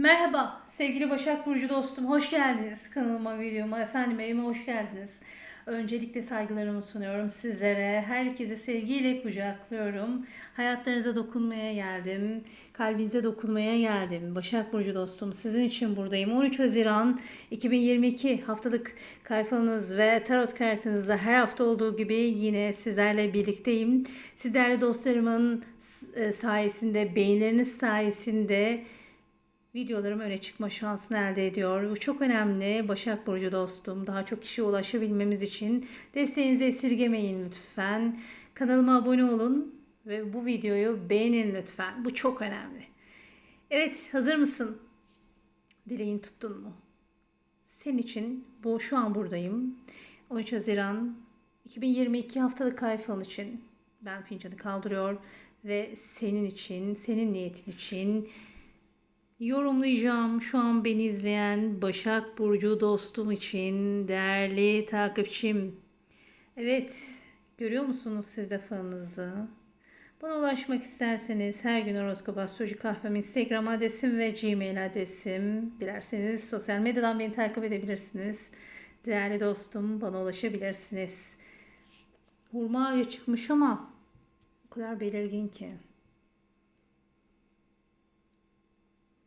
Merhaba sevgili Başak Burcu dostum hoş geldiniz kanalıma videoma efendim evime hoş geldiniz. Öncelikle saygılarımı sunuyorum sizlere. Herkesi sevgiyle kucaklıyorum. Hayatlarınıza dokunmaya geldim. Kalbinize dokunmaya geldim. Başak Burcu dostum sizin için buradayım. 13 Haziran 2022 haftalık kayfanız ve tarot kartınızla her hafta olduğu gibi yine sizlerle birlikteyim. Sizlerle dostlarımın e, sayesinde, beyinleriniz sayesinde videolarım öne çıkma şansını elde ediyor. Bu çok önemli. Başak Burcu dostum. Daha çok kişiye ulaşabilmemiz için desteğinizi esirgemeyin lütfen. Kanalıma abone olun ve bu videoyu beğenin lütfen. Bu çok önemli. Evet hazır mısın? Dileğin tuttun mu? Senin için bu şu an buradayım. 13 Haziran 2022 haftalık kayfan için ben fincanı kaldırıyor ve senin için, senin niyetin için yorumlayacağım. Şu an beni izleyen Başak Burcu dostum için değerli takipçim. Evet, görüyor musunuz siz de fanınızı? Bana ulaşmak isterseniz her gün horoskop astroloji kahvem Instagram adresim ve Gmail adresim. Dilerseniz sosyal medyadan beni takip edebilirsiniz. Değerli dostum bana ulaşabilirsiniz. Hurma çıkmış ama o kadar belirgin ki.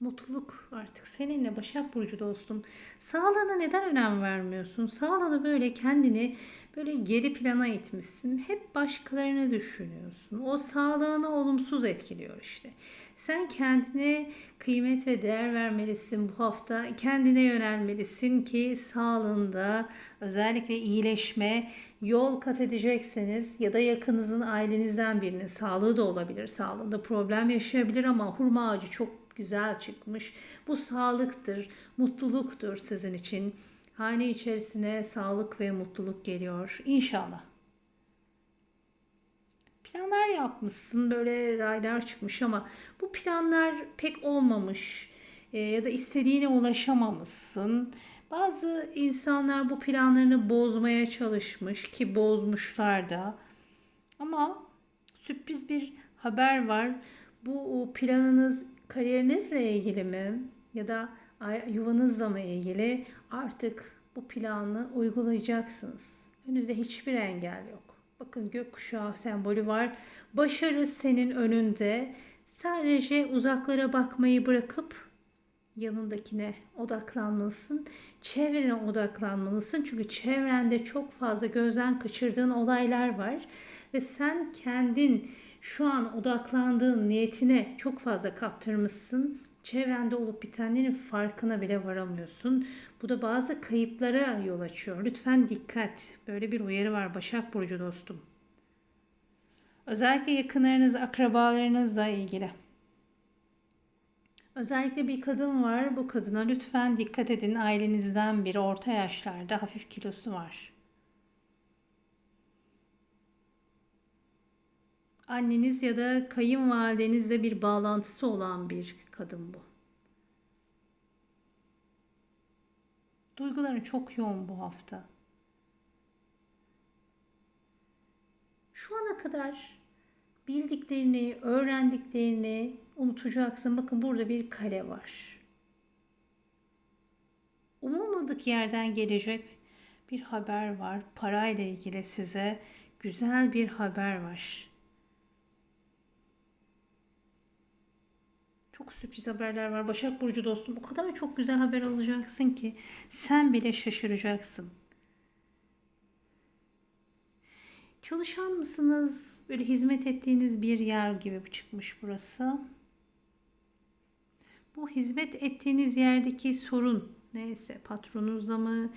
Mutluluk artık seninle Başak Burcu dostum. Sağlığına neden önem vermiyorsun? Sağlığını böyle kendini böyle geri plana itmişsin. Hep başkalarını düşünüyorsun. O sağlığını olumsuz etkiliyor işte. Sen kendine kıymet ve değer vermelisin bu hafta. Kendine yönelmelisin ki sağlığında özellikle iyileşme yol kat edecekseniz ya da yakınızın ailenizden birinin sağlığı da olabilir. Sağlığında problem yaşayabilir ama hurma ağacı çok güzel çıkmış. Bu sağlıktır, mutluluktur sizin için. Hane içerisine sağlık ve mutluluk geliyor. İnşallah. Planlar yapmışsın, böyle raylar çıkmış ama bu planlar pek olmamış e, ya da istediğine ulaşamamışsın. Bazı insanlar bu planlarını bozmaya çalışmış ki bozmuşlar da. Ama sürpriz bir haber var. Bu planınız kariyerinizle ilgili mi ya da yuvanızla mı ilgili artık bu planı uygulayacaksınız. Önünüzde hiçbir engel yok. Bakın gökkuşağı sembolü var. Başarı senin önünde. Sadece uzaklara bakmayı bırakıp yanındakine odaklanmalısın. Çevrene odaklanmalısın. Çünkü çevrende çok fazla gözden kaçırdığın olaylar var. Ve sen kendin şu an odaklandığın niyetine çok fazla kaptırmışsın. Çevrende olup bitenlerin farkına bile varamıyorsun. Bu da bazı kayıplara yol açıyor. Lütfen dikkat. Böyle bir uyarı var Başak Burcu dostum. Özellikle yakınlarınız, akrabalarınızla ilgili. Özellikle bir kadın var. Bu kadına lütfen dikkat edin. Ailenizden biri orta yaşlarda hafif kilosu var. anneniz ya da kayınvalidenizle bir bağlantısı olan bir kadın bu. Duyguların çok yoğun bu hafta. Şu ana kadar bildiklerini, öğrendiklerini unutacaksın. Bakın burada bir kale var. Umulmadık yerden gelecek bir haber var. Parayla ilgili size güzel bir haber var. Çok sürpriz haberler var. Başak Burcu dostum o kadar çok güzel haber alacaksın ki sen bile şaşıracaksın. Çalışan mısınız? Böyle hizmet ettiğiniz bir yer gibi çıkmış burası. Bu hizmet ettiğiniz yerdeki sorun neyse patronunuzla mı,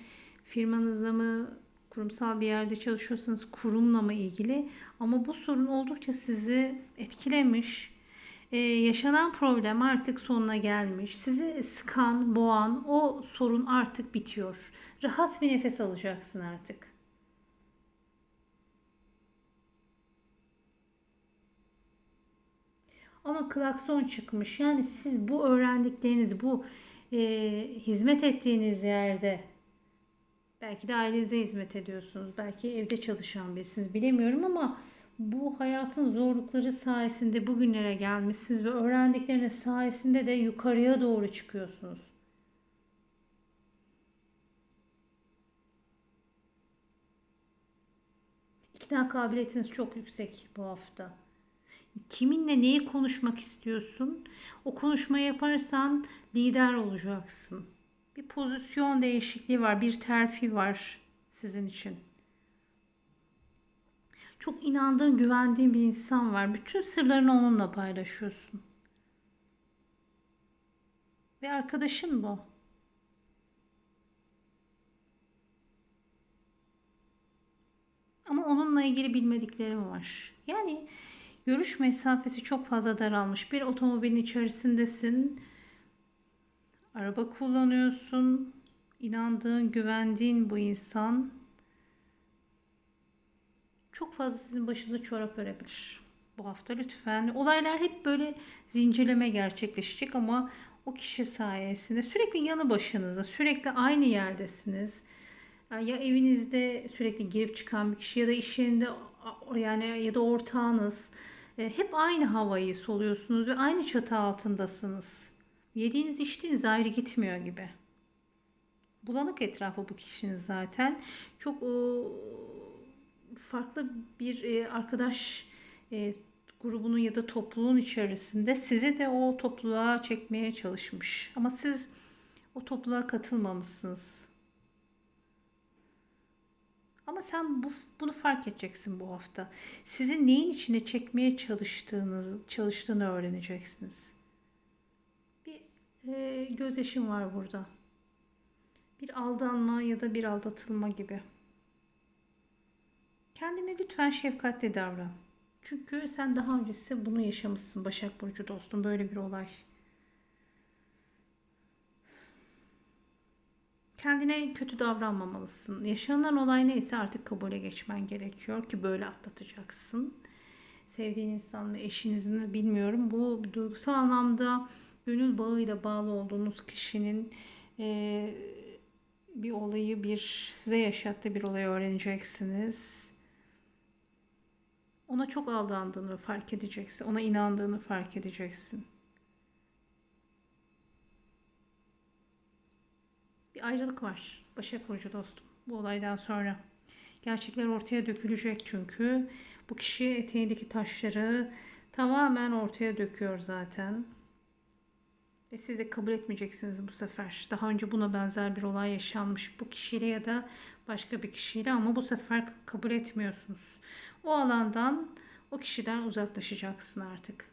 firmanızla mı, kurumsal bir yerde çalışıyorsanız kurumla mı ilgili ama bu sorun oldukça sizi etkilemiş ee, yaşanan problem artık sonuna gelmiş. Sizi sıkan, boğan o sorun artık bitiyor. Rahat bir nefes alacaksın artık. Ama klakson çıkmış. Yani siz bu öğrendikleriniz, bu e, hizmet ettiğiniz yerde belki de ailenize hizmet ediyorsunuz. Belki evde çalışan birisiniz bilemiyorum ama bu hayatın zorlukları sayesinde bugünlere gelmişsiniz ve öğrendikleriniz sayesinde de yukarıya doğru çıkıyorsunuz. İkna kabiliyetiniz çok yüksek bu hafta. Kiminle neyi konuşmak istiyorsun? O konuşmayı yaparsan lider olacaksın. Bir pozisyon değişikliği var, bir terfi var sizin için. Çok inandığın, güvendiğin bir insan var. Bütün sırlarını onunla paylaşıyorsun. Ve arkadaşın bu. Ama onunla ilgili bilmediklerim var. Yani görüş mesafesi çok fazla daralmış. Bir otomobilin içerisindesin. Araba kullanıyorsun. İnandığın, güvendiğin bu insan çok fazla sizin başınıza çorap örebilir bu hafta lütfen. Olaylar hep böyle zincirleme gerçekleşecek ama o kişi sayesinde sürekli yanı başınıza, sürekli aynı yerdesiniz. Ya evinizde sürekli girip çıkan bir kişi ya da iş yerinde yani ya da ortağınız e, hep aynı havayı soluyorsunuz ve aynı çatı altındasınız. Yediğiniz içtiğiniz ayrı gitmiyor gibi. Bulanık etrafı bu kişinin zaten. Çok farklı bir e, arkadaş e, grubunun ya da topluluğun içerisinde sizi de o topluluğa çekmeye çalışmış. Ama siz o topluluğa katılmamışsınız. Ama sen bu, bunu fark edeceksin bu hafta. Sizin neyin içine çekmeye çalıştığınız, çalıştığını öğreneceksiniz. Bir e, gözyaşım var burada. Bir aldanma ya da bir aldatılma gibi. Kendine lütfen şefkatli davran. Çünkü sen daha öncesi bunu yaşamışsın Başak Burcu dostum. Böyle bir olay. Kendine kötü davranmamalısın. Yaşanan olay neyse artık kabule geçmen gerekiyor ki böyle atlatacaksın. Sevdiğin insan ve eşinizin bilmiyorum. Bu duygusal anlamda gönül bağıyla bağlı olduğunuz kişinin e, bir olayı bir size yaşattığı bir olayı öğreneceksiniz. Ona çok aldandığını fark edeceksin. Ona inandığını fark edeceksin. Bir ayrılık var Başak Burcu dostum bu olaydan sonra. Gerçekler ortaya dökülecek çünkü bu kişi eteğindeki taşları tamamen ortaya döküyor zaten. Ve siz de kabul etmeyeceksiniz bu sefer. Daha önce buna benzer bir olay yaşanmış bu kişiyle ya da başka bir kişiyle ama bu sefer kabul etmiyorsunuz. O alandan, o kişiden uzaklaşacaksın artık.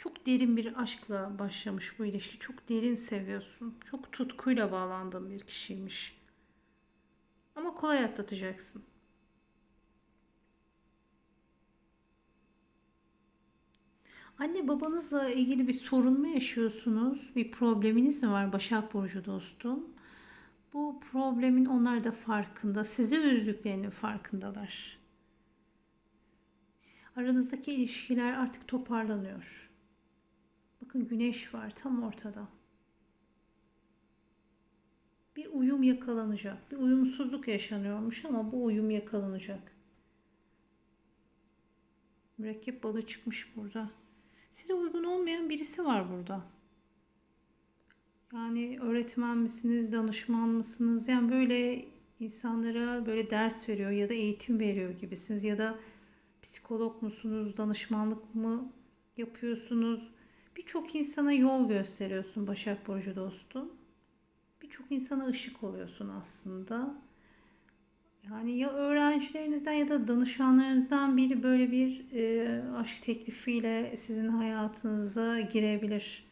Çok derin bir aşkla başlamış bu ilişki. Çok derin seviyorsun. Çok tutkuyla bağlandığın bir kişiymiş. Ama kolay atlatacaksın. Anne babanızla ilgili bir sorun mu yaşıyorsunuz? Bir probleminiz mi var Başak Burcu dostum? Bu problemin onlar da farkında. Sizi üzdüklerinin farkındalar. Aranızdaki ilişkiler artık toparlanıyor. Bakın güneş var tam ortada. Bir uyum yakalanacak. Bir uyumsuzluk yaşanıyormuş ama bu uyum yakalanacak. Mürekkep balığı çıkmış burada. Size uygun olmayan birisi var burada. Yani öğretmen misiniz, danışman mısınız? Yani böyle insanlara böyle ders veriyor ya da eğitim veriyor gibisiniz ya da psikolog musunuz, danışmanlık mı yapıyorsunuz? Birçok insana yol gösteriyorsun Başak Burcu dostum. Birçok insana ışık oluyorsun aslında. Yani ya öğrencilerinizden ya da danışanlarınızdan biri böyle bir e, aşk teklifiyle sizin hayatınıza girebilir.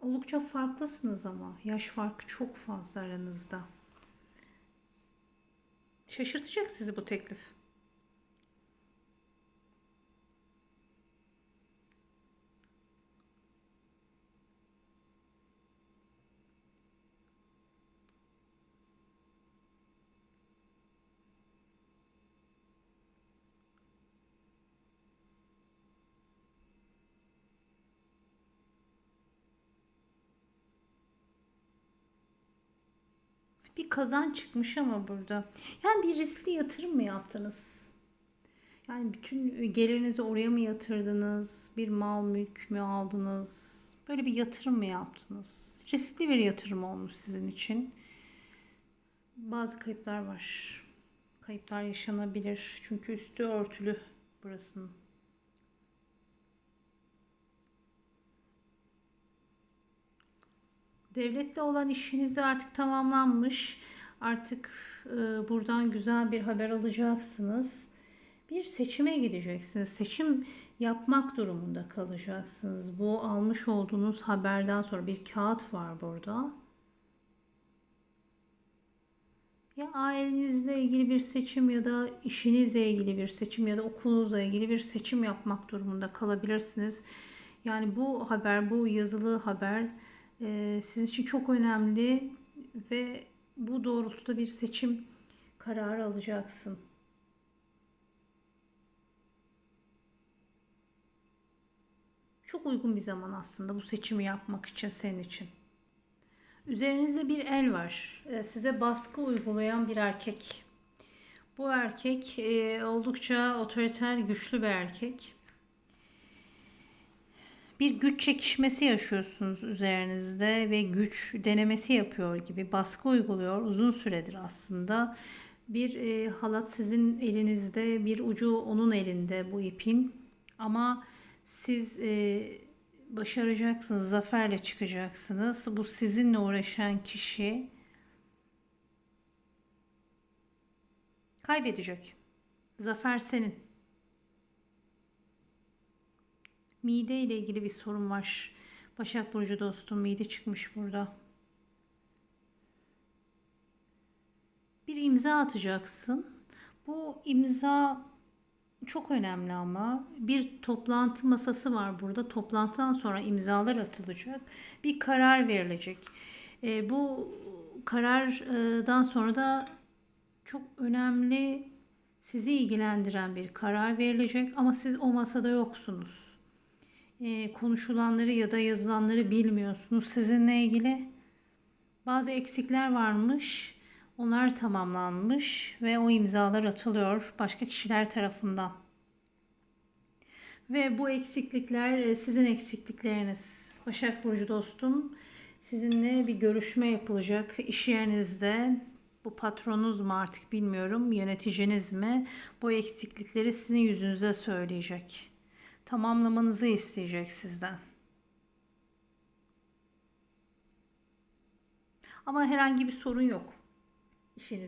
Oldukça farklısınız ama yaş farkı çok fazla aranızda. Şaşırtacak sizi bu teklif. Bir kazan çıkmış ama burada. Yani bir riskli yatırım mı yaptınız? Yani bütün gelirinizi oraya mı yatırdınız? Bir mal mülk mü aldınız? Böyle bir yatırım mı yaptınız? Riskli bir yatırım olmuş sizin için. Bazı kayıplar var. Kayıplar yaşanabilir. Çünkü üstü örtülü burasının. Devletle olan işiniz artık tamamlanmış. Artık e, buradan güzel bir haber alacaksınız. Bir seçime gideceksiniz. Seçim yapmak durumunda kalacaksınız. Bu almış olduğunuz haberden sonra bir kağıt var burada. Ya ailenizle ilgili bir seçim ya da işinizle ilgili bir seçim ya da okulunuzla ilgili bir seçim yapmak durumunda kalabilirsiniz. Yani bu haber, bu yazılı haber e, sizin için çok önemli ve bu doğrultuda bir seçim kararı alacaksın. Çok uygun bir zaman aslında bu seçimi yapmak için senin için. Üzerinizde bir el var. Ee, Size baskı uygulayan bir erkek. Bu erkek e, oldukça otoriter, güçlü bir erkek. Bir güç çekişmesi yaşıyorsunuz üzerinizde ve güç denemesi yapıyor gibi baskı uyguluyor uzun süredir aslında. Bir e, halat sizin elinizde, bir ucu onun elinde bu ipin. Ama siz e, başaracaksınız, zaferle çıkacaksınız. Bu sizinle uğraşan kişi kaybedecek. Zafer senin. Mide ile ilgili bir sorun var. Başak Burcu dostum mide çıkmış burada. Bir imza atacaksın. Bu imza çok önemli ama bir toplantı masası var burada. Toplantıdan sonra imzalar atılacak. Bir karar verilecek. E, bu karardan sonra da çok önemli sizi ilgilendiren bir karar verilecek ama siz o masada yoksunuz. E, konuşulanları ya da yazılanları bilmiyorsunuz sizinle ilgili. Bazı eksikler varmış. Onlar tamamlanmış ve o imzalar atılıyor başka kişiler tarafından. Ve bu eksiklikler e, sizin eksiklikleriniz. Başak Burcu dostum, sizinle bir görüşme yapılacak iş yerinizde. Bu patronunuz mu artık bilmiyorum, yöneticiniz mi? Bu eksiklikleri sizin yüzünüze söyleyecek. Tamamlamanızı isteyecek sizden. Ama herhangi bir sorun yok işinizde.